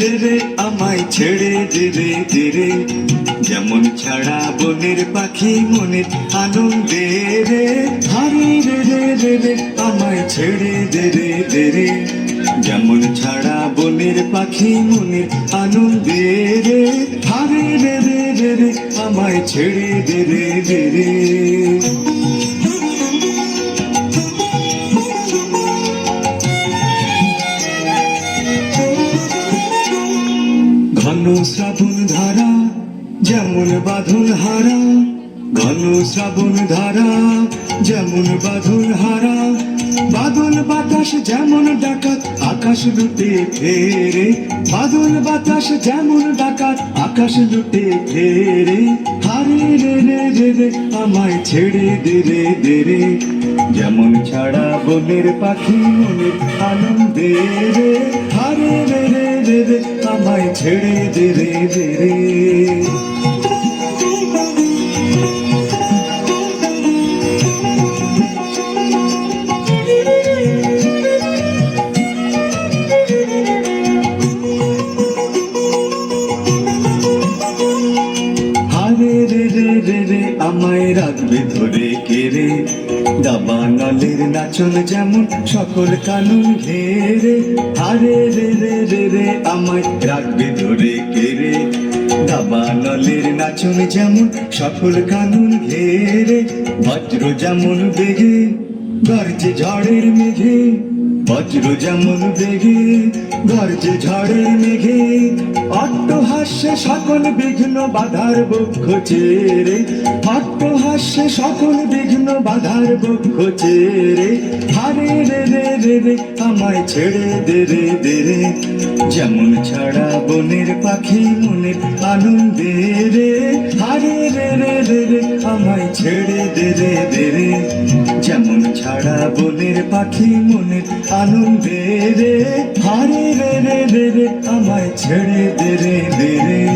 রে রে আমায় ছেড়ে দে রে দে রে। যেমন ছাড়া বনের পাখি মনের আনন্দে রে। হারি রে রে রে রে, আমায় ছেড়ে দে রে দে রে। যেমন ছাড়া বনের পাখি মনের আনন্দে রে। হারি রে রে রে রে, আমায় ছেড়ে দে রে। শ্রাবণ ধারা, যেমন বাঁধন হারা। ঘন শ্রাবণ ধারা, যেমন বাঁধন হারা। বাদল বাতাস যেমন ডাকাত, আকাশ লুটে ফেরে। বাদল বাতাস যেমন ডাকাত, আকাশ লুটে ফেরে। হারে রে রে রে, আমায় ছেড়ে দে রে দে রে। যেমন ছাড়া বনের পাখি মনের আনন্দে রে। হারে রে রে ছেড়ে দে রে রাখবে ধরে কেড়ে। দাবা নলের নাচন যেমন সকল কানুন ঘেরে। হারে রে রে রে রে, আমায় রাখবে ধরে কেড়ে। দাবা নলের নাচন যেমন সকল কানুন ঘেরে। বজ্র যেমন বেগে, গর্জে ঝড়ের মেঘে। বজ্র যেমন বেগে, গর্জে ঝড়ের মেঘে, অট্টহাস্যে সকল বিঘ্ন বাধার বক্ষ চেরে, অট্টহাস্যে সকল বিঘ্ন বাধার বক্ষ চেরে, হারে রে রে রে রে, আমায় ছেড়ে দে রে দে রে। যেমন ছাড়া বনের পাখি মনের আনন্দে রে, হারে রে রে রে রে, আমায় ছেড়ে দে রে দে রে। যেমন ছাড়া বনের পাখি মনের আনন্দে রে, হারে রে রে রে আমায় ছেড়ে দে রে দে রে।